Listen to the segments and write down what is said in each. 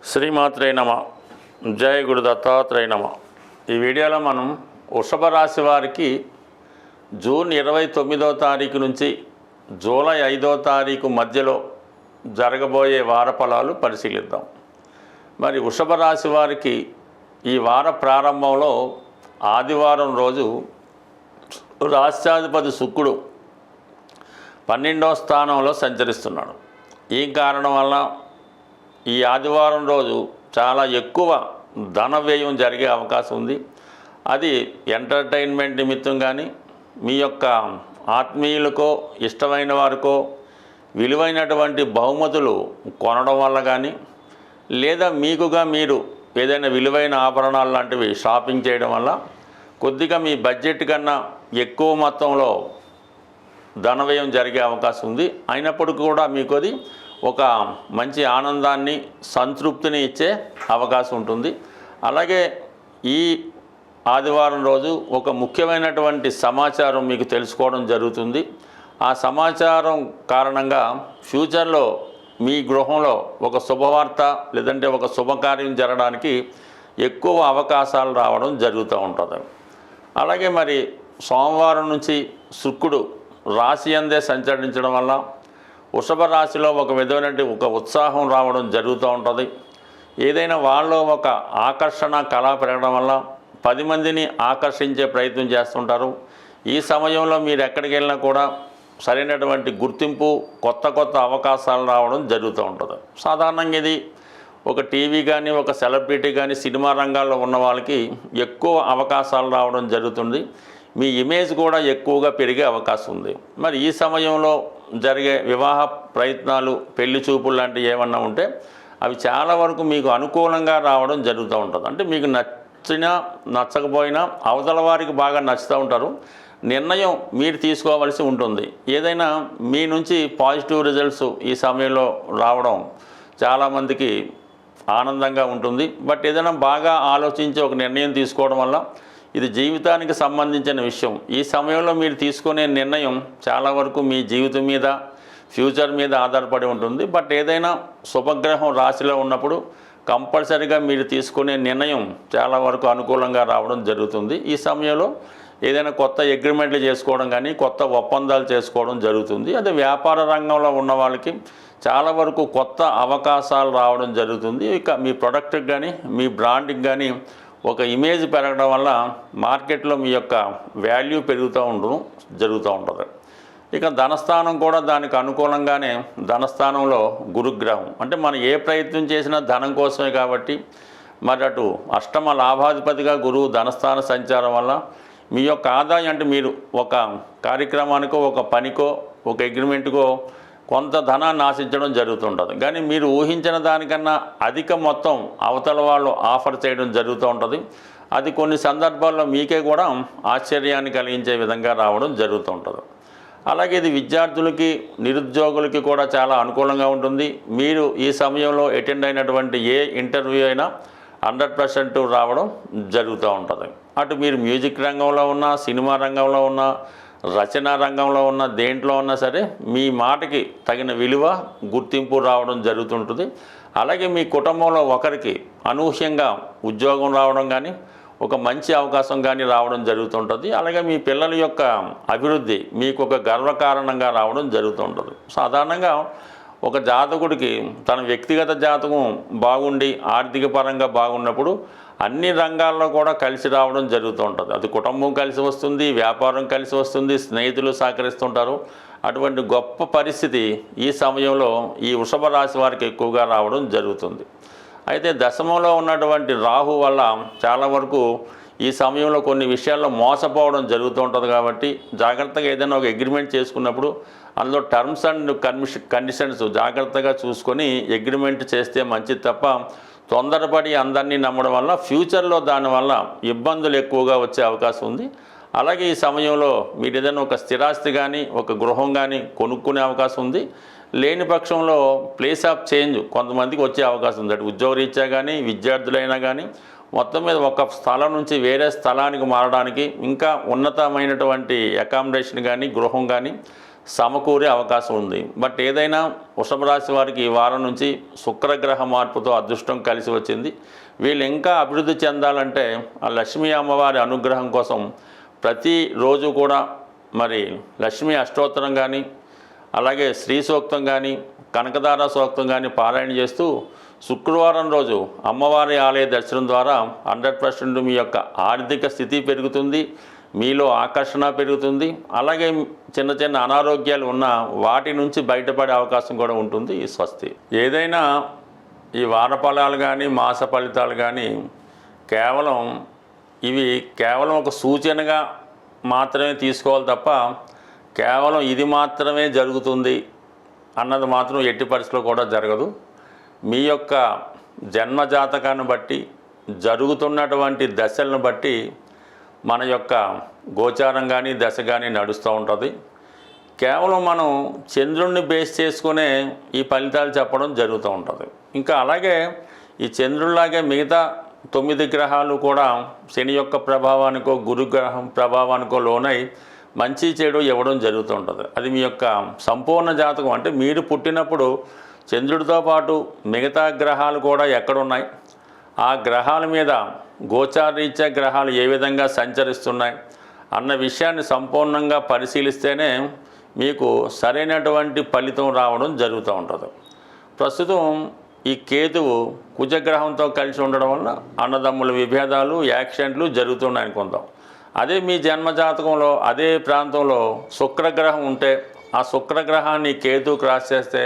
శ్రీమాత్రే నమ. జయ గురు దత్తాత్రేయ నమ. ఈ వీడియోలో మనం వృషభ రాశి వారికి జూన్ ఇరవై తొమ్మిదో తారీఖు నుంచి జూలై ఐదో తారీఖు మధ్యలో జరగబోయే వార ఫలాలు పరిశీలిద్దాం. మరి వృషభ రాశి వారికి ఈ వార ప్రారంభంలో ఆదివారం రోజు రాష్ట్రాధిపతి శుక్రుడు పన్నెండో స్థానంలో సంచరిస్తున్నాడు. ఈ కారణం వల్ల ఈ ఆదివారం రోజు చాలా ఎక్కువ ధన వ్యయం జరిగే అవకాశం ఉంది. అది ఎంటర్టైన్మెంట్ నిమిత్తం కానీ మీ యొక్క ఆత్మీయులకో ఇష్టమైన వారికో విలువైనటువంటి బహుమతులు కొనడం వల్ల కానీ లేదా మీకుగా మీరు ఏదైనా విలువైన ఆభరణాలు లాంటివి షాపింగ్ చేయడం వల్ల కొద్దిగా మీ బడ్జెట్ కన్నా ఎక్కువ మొత్తంలో ధన వ్యయం జరిగే అవకాశం ఉంది. అయినప్పటికీ కూడా మీకు అది ఒక మంచి ఆనందాన్ని సంతృప్తిని ఇచ్చే అవకాశం ఉంటుంది. అలాగే ఈ ఆదివారం రోజు ఒక ముఖ్యమైనటువంటి సమాచారం మీకు తెలుసుకోవడం జరుగుతుంది. ఆ సమాచారం కారణంగా ఫ్యూచర్లో మీ గృహంలో ఒక శుభవార్త లేదంటే ఒక శుభకార్యం జరగడానికి ఎక్కువ అవకాశాలు రావడం జరుగుతూ ఉంటుంది. అలాగే మరి సోమవారం నుంచి శుక్రుడు రాశి అందే సంచరించడం వల్ల వృషభ రాశిలో ఒక విధమైన ఒక ఉత్సాహం రావడం జరుగుతూ ఉంటుంది. ఏదైనా వాళ్ళలో ఒక ఆకర్షణ కళ పెరగడం వల్ల పది మందిని ఆకర్షించే ప్రయత్నం చేస్తుంటారు. ఈ సమయంలో మీరు ఎక్కడికి వెళ్ళినా కూడా సరైనటువంటి గుర్తింపు కొత్త కొత్త అవకాశాలు రావడం జరుగుతూ ఉంటుంది. సాధారణంగా ఇది ఒక టీవీ కానీ ఒక సెలబ్రిటీ కానీ సినిమా రంగాల్లో ఉన్న వాళ్ళకి ఎక్కువ అవకాశాలు రావడం జరుగుతుంది. మీ ఇమేజ్ కూడా ఎక్కువగా పెరిగే అవకాశం ఉంది. మరి ఈ సమయంలో జరిగే వివాహ ప్రయత్నాలు పెళ్ళి చూపులు లాంటివి ఏమన్నా ఉంటే అవి చాలా వరకు మీకు అనుకూలంగా రావడం జరుగుతూ ఉంటుంది. అంటే మీకు నచ్చినా నచ్చకపోయినా అవతల వారికి బాగా నచ్చుతూ ఉంటారు. నిర్ణయం మీరు తీసుకోవలసి ఉంటుంది. ఏదైనా మీ నుంచి పాజిటివ్ రిజల్ట్స్ ఈ సమయంలో రావడం చాలామందికి ఆనందంగా ఉంటుంది. బట్ ఏదైనా బాగా ఆలోచించి ఒక నిర్ణయం తీసుకోవడం వల్ల ఇది జీవితానికి సంబంధించిన విషయం. ఈ సమయంలో మీరు తీసుకునే నిర్ణయం చాలా వరకు మీ జీవితం మీద ఫ్యూచర్ మీద ఆధారపడి ఉంటుంది. బట్ ఏదైనా శుభగ్రహం రాశిలో ఉన్నప్పుడు కంపల్సరిగా మీరు తీసుకునే నిర్ణయం చాలా వరకు అనుకూలంగా రావడం జరుగుతుంది. ఈ సమయంలో ఏదైనా కొత్త అగ్రిమెంట్లు చేసుకోవడం కానీ కొత్త ఒప్పందాలు చేసుకోవడం జరుగుతుంది. అదే వ్యాపార రంగంలో ఉన్న వాళ్ళకి చాలా వరకు కొత్త అవకాశాలు రావడం జరుగుతుంది. ఇక మీ ప్రొడక్ట్కి కానీ మీ బ్రాండ్కి కానీ ఒక ఇమేజ్ పెరగడం వల్ల మార్కెట్లో మీ యొక్క వాల్యూ పెరుగుతూ ఉండడం జరుగుతూ ఉంటుంది. ఇక ధనస్థానం కూడా దానికి అనుకూలంగానే ధనస్థానంలో గురుగ్రహం. అంటే మనం ఏ ప్రయత్నం చేసినా ధనం కోసమే కాబట్టి మరి అటు అష్టమ లాభాధిపతిగా గురువు ధనస్థాన సంచారం వల్ల మీ యొక్క ఆదాయం అంటే మీరు ఒక కార్యక్రమానికో ఒక పనికో ఒక అగ్రిమెంట్కో కొంత ధనాన్ని ఆశించడం జరుగుతుంటుంది. కానీ మీరు ఊహించిన దానికన్నా అధిక మొత్తం అవతల వాళ్ళు ఆఫర్ చేయడం జరుగుతూ ఉంటుంది. అది కొన్ని సందర్భాల్లో మీకే కూడా ఆశ్చర్యాన్ని కలిగించే విధంగా రావడం జరుగుతూ ఉంటుంది. అలాగే ఇది విద్యార్థులకి నిరుద్యోగులకి కూడా చాలా అనుకూలంగా ఉంటుంది. మీరు ఈ సమయంలో అటెండ్ అయినటువంటి ఏ ఇంటర్వ్యూ అయినా హండ్రెడ్ పర్సెంట్ రావడం జరుగుతూ ఉంటుంది. అటు మీరు మ్యూజిక్ రంగంలో ఉన్నా సినిమా రంగంలో ఉన్నా రచనా రంగంలో ఉన్న దేంట్లో ఉన్నా సరే మీ మాటకి తగిన విలువ గుర్తింపు రావడం జరుగుతుంటుంది. అలాగే మీ కుటుంబంలో ఒకరికి అనూహ్యంగా ఉద్యోగం రావడం కానీ ఒక మంచి అవకాశం కానీ రావడం జరుగుతుంటుంది. అలాగే మీ పిల్లల యొక్క అభివృద్ధి మీకు ఒక గర్వకారణంగా రావడం జరుగుతుంటుంది. సాధారణంగా ఒక జాతకుడికి తన వ్యక్తిగత జాతకం బాగుండి ఆర్థిక పరంగా బాగున్నప్పుడు అన్ని రంగాల్లో కూడా కలిసి రావడం జరుగుతూ ఉంటుంది. అది కుటుంబం కలిసి వస్తుంది వ్యాపారం కలిసి వస్తుంది స్నేహితులు సహకరిస్తుంటారు. అటువంటి గొప్ప పరిస్థితి ఈ సమయంలో ఈ వృషభ రాశి వారికి ఎక్కువగా రావడం జరుగుతుంది. అయితే దశమంలో ఉన్నటువంటి రాహు వల్ల చాలా వరకు ఈ సమయంలో కొన్ని విషయాల్లో మోసపోవడం జరుగుతూ ఉంటుంది కాబట్టి జాగ్రత్తగా ఏదైనా ఒక అగ్రిమెంట్ చేసుకున్నప్పుడు అందులో టర్మ్స్ అండ్ కన్మిషన్ కండిషన్స్ జాగ్రత్తగా చూసుకొని అగ్రిమెంట్ చేస్తే మంచిది తప్ప తొందరపడి అందరినీ నమ్మడం వల్ల ఫ్యూచర్లో దానివల్ల ఇబ్బందులు ఎక్కువగా వచ్చే అవకాశం ఉంది. అలాగే ఈ సమయంలో మీరు ఏదైనా ఒక స్థిరాస్తి కానీ ఒక గృహం కానీ కొనుక్కునే అవకాశం ఉంది. లేని పక్షంలో ప్లేస్ ఆఫ్ చేంజ్ కొంతమందికి వచ్చే అవకాశం ఉంది. అటు ఉద్యోగరీత్యా కానీ విద్యార్థులైనా కానీ మొత్తం మీద ఒక స్థలం నుంచి వేరే స్థలానికి మారడానికి ఇంకా ఉన్నతమైనటువంటి అకామిడేషన్ కానీ గృహం కానీ సమకూరే అవకాశం ఉంది. బట్ ఏదైనా వృషభ రాశి వారికి ఈ వారం నుంచి శుక్రగ్రహ మార్పుతో అదృష్టం కలిసి వచ్చింది. వీళ్ళు ఇంకా అభివృద్ధి చెందాలంటే ఆ లక్ష్మీ అమ్మవారి అనుగ్రహం కోసం ప్రతిరోజు కూడా మరి లక్ష్మీ అష్టోత్తరం కానీ అలాగే శ్రీ సూక్తం కానీ కనకదార సూక్తం కానీ పారాయణ చేస్తూ శుక్రవారం రోజు అమ్మవారి ఆలయ దర్శనం ద్వారా హండ్రెడ్ పర్సెంట్ మీ యొక్క ఆర్థిక స్థితి పెరుగుతుంది మీలో ఆకర్షణ పెరుగుతుంది అలాగే చిన్న చిన్న అనారోగ్యాలు ఉన్న వాటి నుంచి బయటపడే అవకాశం కూడా ఉంటుంది ఈ స్వస్తి. ఏదైనా ఈ వార ఫలాలు కానీ మాస ఫలితాలు కానీ కేవలం ఇవి కేవలం ఒక సూచనగా మాత్రమే తీసుకోవాలి తప్ప కేవలం ఇది మాత్రమే జరుగుతుంది. అన్నది మాత్రం ఎట్టి పరిస్థితిలో కూడా జరగదు. మీ యొక్క జన్మ జాతకాన్ని బట్టి జరుగుతున్నటువంటి దశలను బట్టి మన యొక్క గోచారం కానీ దశ కానీ నడుస్తూ ఉంటుంది. కేవలం మనం చంద్రుణ్ణి బేస్ చేసుకునే ఈ ఫలితాలు చెప్పడం జరుగుతూ ఉంటుంది. ఇంకా అలాగే ఈ చంద్రుడిలాగే మిగతా తొమ్మిది గ్రహాలు కూడా శని యొక్క ప్రభావానికో గురుగ్రహం ప్రభావానికో లోనై మంచి చెడు ఇవ్వడం జరుగుతూ ఉంటుంది అది మీ యొక్క సంపూర్ణ జాతకం. అంటే మీరు పుట్టినప్పుడు చంద్రుడితో పాటు మిగతా గ్రహాలు కూడా ఎక్కడున్నాయి? ఆ గ్రహాల మీద గోచారీత్యా గ్రహాలు ఏ విధంగా సంచరిస్తున్నాయి? అన్న విషయాన్ని సంపూర్ణంగా పరిశీలిస్తేనే మీకు సరైనటువంటి ఫలితం రావడం జరుగుతూ ఉంటుంది. ప్రస్తుతం ఈ కేతువు కుజగ్రహంతో కలిసి ఉండడం వల్ల అన్నదమ్ముల విభేదాలు యాక్సిడెంట్లు జరుగుతున్నాయి అనుకుందాం అదే మీ జన్మ జాతకంలో అదే ప్రాంతంలో శుక్రగ్రహం ఉంటే ఆ శుక్రగ్రహాన్ని కేతు క్రాస్ చేస్తే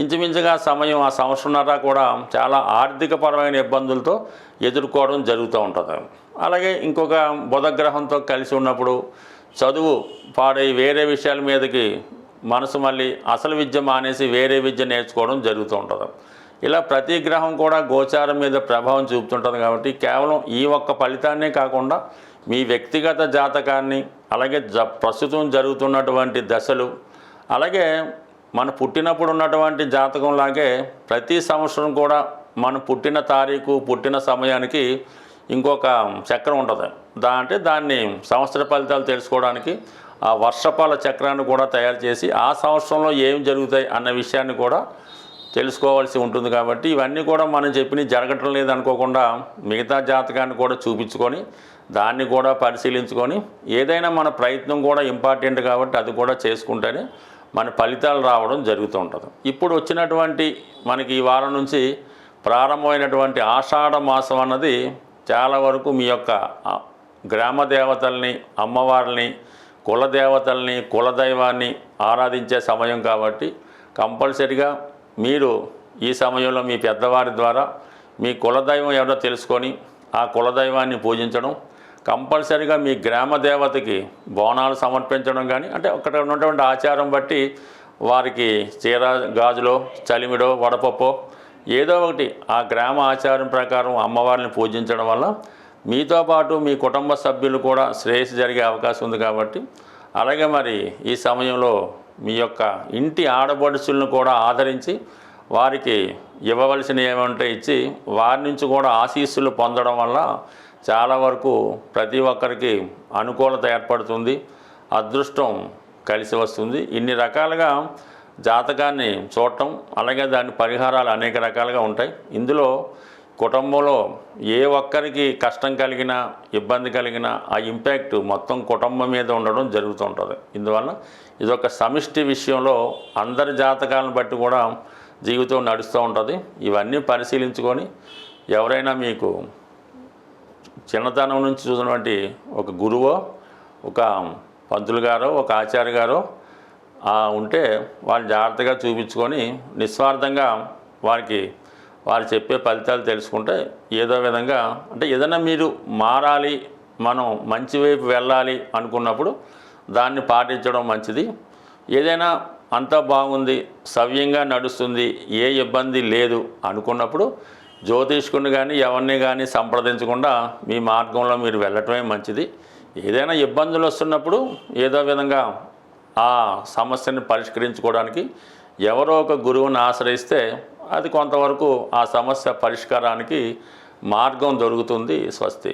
ఇంచుమించుగా సమయం ఆ సంవత్సరంన్నర కూడా చాలా ఆర్థికపరమైన ఇబ్బందులతో ఎదుర్కోవడం జరుగుతూ ఉంటుంది. అలాగే ఇంకొక బుధగ్రహంతో కలిసి ఉన్నప్పుడు చదువు పాడై వేరే విషయాల మీదకి మనసు మళ్ళీ అసలు విద్య మానేసి వేరే విద్య నేర్చుకోవడం జరుగుతూ ఉంటుంది. ఇలా ప్రతి గ్రహం కూడా గోచారం మీద ప్రభావం చూపుతుంటుంది కాబట్టి కేవలం ఈ ఒక్క ఫలితాన్నే కాకుండా మీ వ్యక్తిగత జాతకాన్ని అలాగే జ ప్రస్తుతం జరుగుతున్నటువంటి దశలు అలాగే మన పుట్టినప్పుడు ఉన్నటువంటి జాతకంలాగే ప్రతి సంవత్సరం కూడా మన పుట్టిన తారీఖు పుట్టిన సమయానికి ఇంకొక చక్రం ఉంటుంది. దా అంటే దాన్ని సంవత్సర ఫలితాలు తెలుసుకోవడానికి ఆ వర్షపాల చక్రాన్ని కూడా తయారు చేసి ఆ సంవత్సరంలో ఏం జరుగుతాయి అన్న విషయాన్ని కూడా తెలుసుకోవాల్సి ఉంటుంది కాబట్టి ఇవన్నీ కూడా మనం చెప్పినవి జరగటం లేదనుకోకుండా మిగతా జాతకాన్ని కూడా చూపించుకొని దాన్ని కూడా పరిశీలించుకొని ఏదైనా మన ప్రయత్నం కూడా ఇంపార్టెంట్ కాబట్టి అది కూడా చేసుకుంటేనే మన ఫలితాలు రావడం జరుగుతూ ఉంటుంది. ఇప్పుడు వచ్చినటువంటి మనకి ఈ వారం నుంచి ప్రారంభమైనటువంటి ఆషాఢ మాసం అన్నది చాలా వరకు మీ యొక్క గ్రామ దేవతల్ని అమ్మవారిని కుల దేవతల్ని కులదైవాన్ని ఆరాధించే సమయం కాబట్టి కంపల్సరిగా మీరు ఈ సమయంలో మీ పెద్దవారి ద్వారా మీ కులదైవం ఎవరో తెలుసుకొని ఆ కులదైవాన్ని పూజించడం కంపల్సరిగా మీ గ్రామ దేవతకి బోనాలు సమర్పించడం కానీ అంటే అక్కడ ఉన్నటువంటి ఆచారం బట్టి వారికి చీర గాజులో చలిమిడో వడపప్పో ఏదో ఒకటి ఆ గ్రామ ఆచారం ప్రకారం అమ్మవారిని పూజించడం వల్ల మీతో పాటు మీ కుటుంబ సభ్యులు కూడా శ్రేయస్సు జరిగే అవకాశం ఉంది కాబట్టి అలాగే మరి ఈ సమయంలో మీ యొక్క ఇంటి ఆడపడుచులను కూడా ఆదరించి వారికి ఇవ్వవలసిన ఏమంటే ఇచ్చి వారి నుంచి కూడా ఆశీస్సులు పొందడం వల్ల చాలా వరకు ప్రతి ఒక్కరికి అనుకూలత ఏర్పడుతుంది అదృష్టం కలిసి వస్తుంది. ఇన్ని రకాలుగా జాతకాన్ని చూడటం అలాగే దాని పరిహారాలు అనేక రకాలుగా ఉంటాయి. ఇందులో కుటుంబంలో ఏ ఒక్కరికి కష్టం కలిగినా ఇబ్బంది కలిగినా ఆ ఇంపాక్ట్ మొత్తం కుటుంబం మీద ఉండడం జరుగుతూ ఉంటుంది. ఇందువల్ల ఇదొక సమిష్టి విషయంలో అందరి జాతకాలను బట్టి కూడా జీవితం నడుస్తూ ఉంటుంది. ఇవన్నీ పరిశీలించుకొని ఎవరైనా మీకు చిన్నతనం నుంచి చూసినటువంటి ఒక గురువో ఒక పంతులు గారో ఒక ఆచార్య గారో ఉంటే వాళ్ళు జాగ్రత్తగా చూపించుకొని నిస్వార్థంగా వారికి వారు చెప్పే ఫలితాలు తెలుసుకుంటే ఏదో విధంగా అంటే ఏదైనా మీరు మారాలి మనం మంచి వైపు వెళ్ళాలి అనుకున్నప్పుడు దాన్ని పాటించడం మంచిది. ఏదైనా అంతా బాగుంది సవ్యంగా నడుస్తుంది ఏ ఇబ్బంది లేదు అనుకున్నప్పుడు జ్యోతిష్కుని కానీ ఎవరిని కానీ సంప్రదించకుండా మీ మార్గంలో మీరు వెళ్ళటమే మంచిది. ఏదైనా ఇబ్బందులు వస్తున్నప్పుడు ఏదో విధంగా ఆ సమస్యని పరిష్కరించుకోవడానికి ఎవరో ఒక గురువుని ఆశ్రయిస్తే అది కొంతవరకు ఆ సమస్య పరిష్కారానికి మార్గం దొరుకుతుంది స్వస్తి.